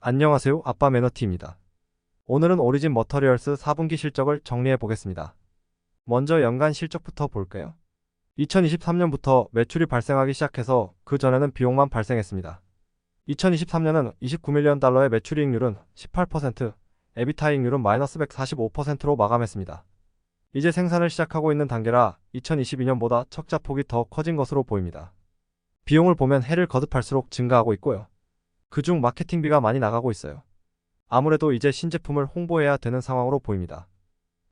안녕하세요. 아빠 매너티입니다. 오늘은 오리진 머터리얼스 4분기 실적을 정리해 보겠습니다. 먼저 연간 실적부터 볼까요? 2023년부터 매출이 발생하기 시작해서 그 전에는 비용만 발생했습니다. 2023년은 29밀리언 달러의 매출이익률은 18%, 에비타이익률은 마이너스 145%로 마감했습니다. 이제 생산을 시작하고 있는 단계라 2022년보다 척자폭이 더 커진 것으로 보입니다. 비용을 보면 해를 거듭할수록 증가하고 있고요. 그중 마케팅비가 많이 나가고 있어요. 아무래도 이제 신제품을 홍보해야 되는 상황으로 보입니다.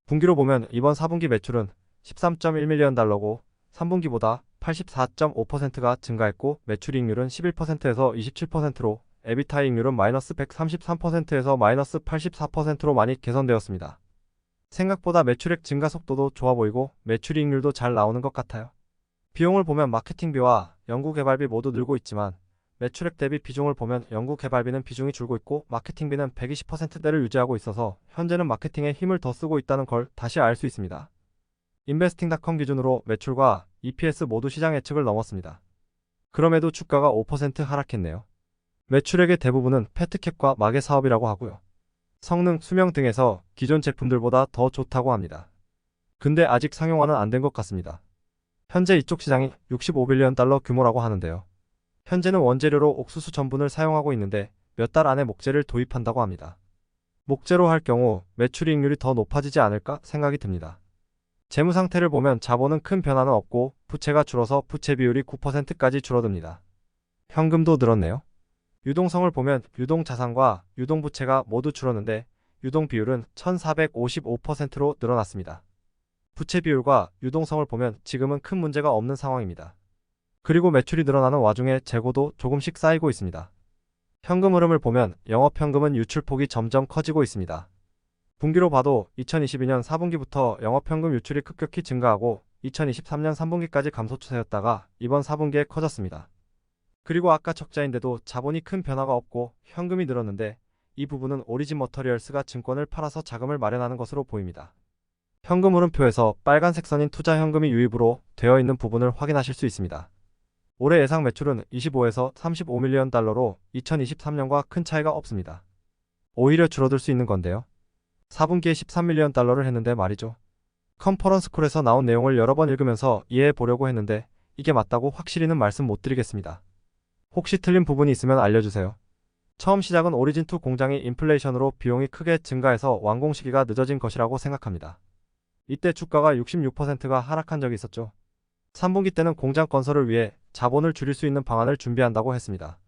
분기로 보면 이번 4분기 매출은 13.1밀리언 달러고 3분기보다 84.5%가 증가했고 매출이익률은 11%에서 27%로 에비타이익률은 마이너스 133%에서 마이너스 84%로 많이 개선되었습니다. 생각보다 매출액 증가 속도도 좋아 보이고 매출이익률도 잘 나오는 것 같아요. 비용을 보면 마케팅비와 연구개발비 모두 늘고 있지만 매출액 대비 비중을 보면 연구 개발비는 비중이 줄고 있고 마케팅비는 120%대를 유지하고 있어서 현재는 마케팅에 힘을 더 쓰고 있다는 걸 다시 알 수 있습니다. 인베스팅닷컴 기준으로 매출과 EPS 모두 시장 예측을 넘었습니다. 그럼에도 주가가 5% 하락했네요. 매출액의 대부분은 패트캡과 마개 사업이라고 하고요. 성능, 수명 등에서 기존 제품들보다 더 좋다고 합니다. 근데 아직 상용화는 안 된 것 같습니다. 현재 이쪽 시장이 65빌리언 달러 규모라고 하는데요. 현재는 원재료로 옥수수 전분을 사용하고 있는데 몇 달 안에 목재를 도입한다고 합니다. 목재로 할 경우 매출이익률이 더 높아지지 않을까 생각이 듭니다. 재무 상태를 보면 자본은 큰 변화는 없고 부채가 줄어서 부채 비율이 9%까지 줄어듭니다. 현금도 늘었네요. 유동성을 보면 유동 자산과 유동 부채가 모두 줄었는데 유동 비율은 1455%로 늘어났습니다. 부채 비율과 유동성을 보면 지금은 큰 문제가 없는 상황입니다. 그리고 매출이 늘어나는 와중에 재고도 조금씩 쌓이고 있습니다. 현금 흐름을 보면 영업현금은 유출폭이 점점 커지고 있습니다. 분기로 봐도 2022년 4분기부터 영업현금 유출이 급격히 증가하고 2023년 3분기까지 감소 추세였다가 이번 4분기에 커졌습니다. 그리고 아까 적자인데도 자본이 큰 변화가 없고 현금이 늘었는데 이 부분은 오리진 머터리얼스가 증권을 팔아서 자금을 마련하는 것으로 보입니다. 현금 흐름표에서 빨간색 선인 투자 현금이 유입으로 되어 있는 부분을 확인하실 수 있습니다. 올해 예상 매출은 25에서 35밀리언 달러로 2023년과 큰 차이가 없습니다. 오히려 줄어들 수 있는 건데요. 4분기에 13밀리언 달러를 했는데 말이죠. 컨퍼런스 콜에서 나온 내용을 여러 번 읽으면서 이해해 보려고 했는데 이게 맞다고 확실히는 말씀 못 드리겠습니다. 혹시 틀린 부분이 있으면 알려주세요. 처음 시작은 오리진2 공장이 인플레이션으로 비용이 크게 증가해서 완공 시기가 늦어진 것이라고 생각합니다. 이때 주가가 66%가 하락한 적이 있었죠. 3분기 때는 공장 건설을 위해 자본을 줄일 수 있는 방안을 준비한다고 했습니다.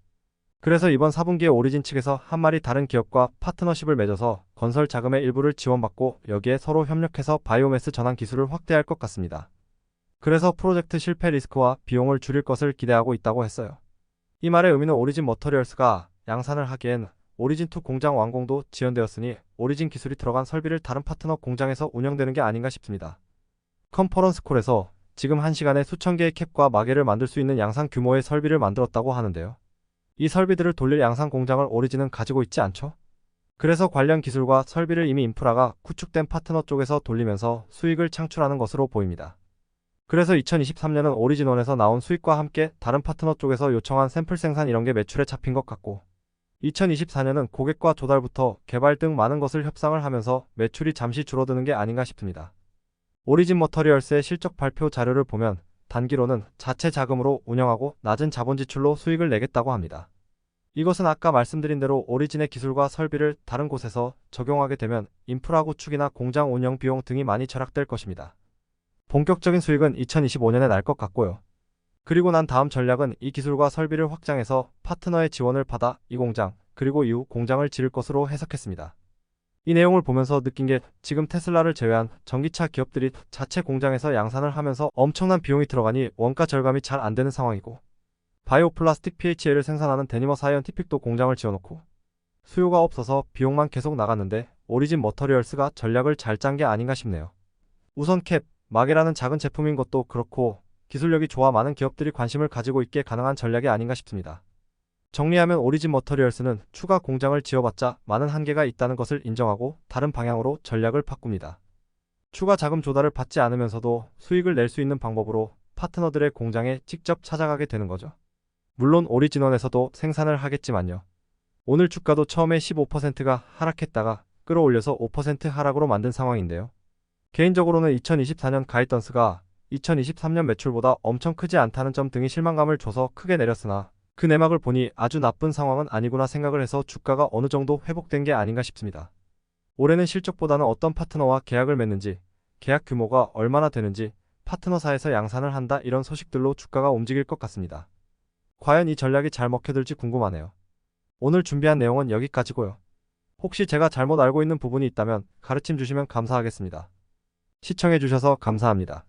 그래서 이번 4분기에 오리진 측에서 한 마리 다른 기업과 파트너십을 맺어서 건설 자금의 일부를 지원받고 여기에 서로 협력해서 바이오매스 전환 기술을 확대할 것 같습니다. 그래서 프로젝트 실패 리스크와 비용을 줄일 것을 기대하고 있다고 했어요. 이 말의 의미는 오리진 머터리얼스가 양산을 하기엔 오리진2 공장 완공도 지연되었으니 오리진 기술이 들어간 설비를 다른 파트너 공장에서 운영되는 게 아닌가 싶습니다. 컨퍼런스 콜에서 지금 한시간에 수천 개의 캡과 마개를 만들 수 있는 양산 규모의 설비를 만들었다고 하는데요. 이 설비들을 돌릴 양산 공장을 오리진은 가지고 있지 않죠? 그래서 관련 기술과 설비를 이미 인프라가 구축된 파트너 쪽에서 돌리면서 수익을 창출하는 것으로 보입니다. 그래서 2023년은 오리진원에서 나온 수익과 함께 다른 파트너 쪽에서 요청한 샘플 생산 이런 게 매출에 잡힌 것 같고 2024년은 고객과 조달부터 개발 등 많은 것을 협상을 하면서 매출이 잠시 줄어드는 게 아닌가 싶습니다. 오리진 머터리얼스의 실적 발표 자료를 보면 단기로는 자체 자금으로 운영하고 낮은 자본 지출로 수익을 내겠다고 합니다. 이것은 아까 말씀드린 대로 오리진의 기술과 설비를 다른 곳에서 적용하게 되면 인프라 구축이나 공장 운영 비용 등이 많이 절약될 것입니다. 본격적인 수익은 2025년에 날 것 같고요. 그리고 난 다음 전략은 이 기술과 설비를 확장해서 파트너의 지원을 받아 이 공장, 그리고 이후 공장을 지을 것으로 해석했습니다. 이 내용을 보면서 느낀 게 지금 테슬라를 제외한 전기차 기업들이 자체 공장에서 양산을 하면서 엄청난 비용이 들어가니 원가 절감이 잘 안 되는 상황이고 바이오 플라스틱 PHA를 생산하는 데니머 사이언티픽도 공장을 지어놓고 수요가 없어서 비용만 계속 나갔는데 오리진 머터리얼스가 전략을 잘 짠 게 아닌가 싶네요. 우선 캡, 마개라는 작은 제품인 것도 그렇고 기술력이 좋아 많은 기업들이 관심을 가지고 있게 가능한 전략이 아닌가 싶습니다. 정리하면 오리진 머터리얼스는 추가 공장을 지어봤자 많은 한계가 있다는 것을 인정하고 다른 방향으로 전략을 바꿉니다. 추가 자금 조달을 받지 않으면서도 수익을 낼 수 있는 방법으로 파트너들의 공장에 직접 찾아가게 되는 거죠. 물론 오리진원에서도 생산을 하겠지만요. 오늘 주가도 처음에 15%가 하락했다가 끌어올려서 5% 하락으로 만든 상황인데요. 개인적으로는 2024년 가이던스가 2023년 매출보다 엄청 크지 않다는 점 등이 실망감을 줘서 크게 내렸으나 그 내막을 보니 아주 나쁜 상황은 아니구나 생각을 해서 주가가 어느 정도 회복된 게 아닌가 싶습니다. 올해는 실적보다는 어떤 파트너와 계약을 맺는지, 계약 규모가 얼마나 되는지, 파트너사에서 양산을 한다 이런 소식들로 주가가 움직일 것 같습니다. 과연 이 전략이 잘 먹혀들지 궁금하네요. 오늘 준비한 내용은 여기까지고요. 혹시 제가 잘못 알고 있는 부분이 있다면 가르침 주시면 감사하겠습니다. 시청해주셔서 감사합니다.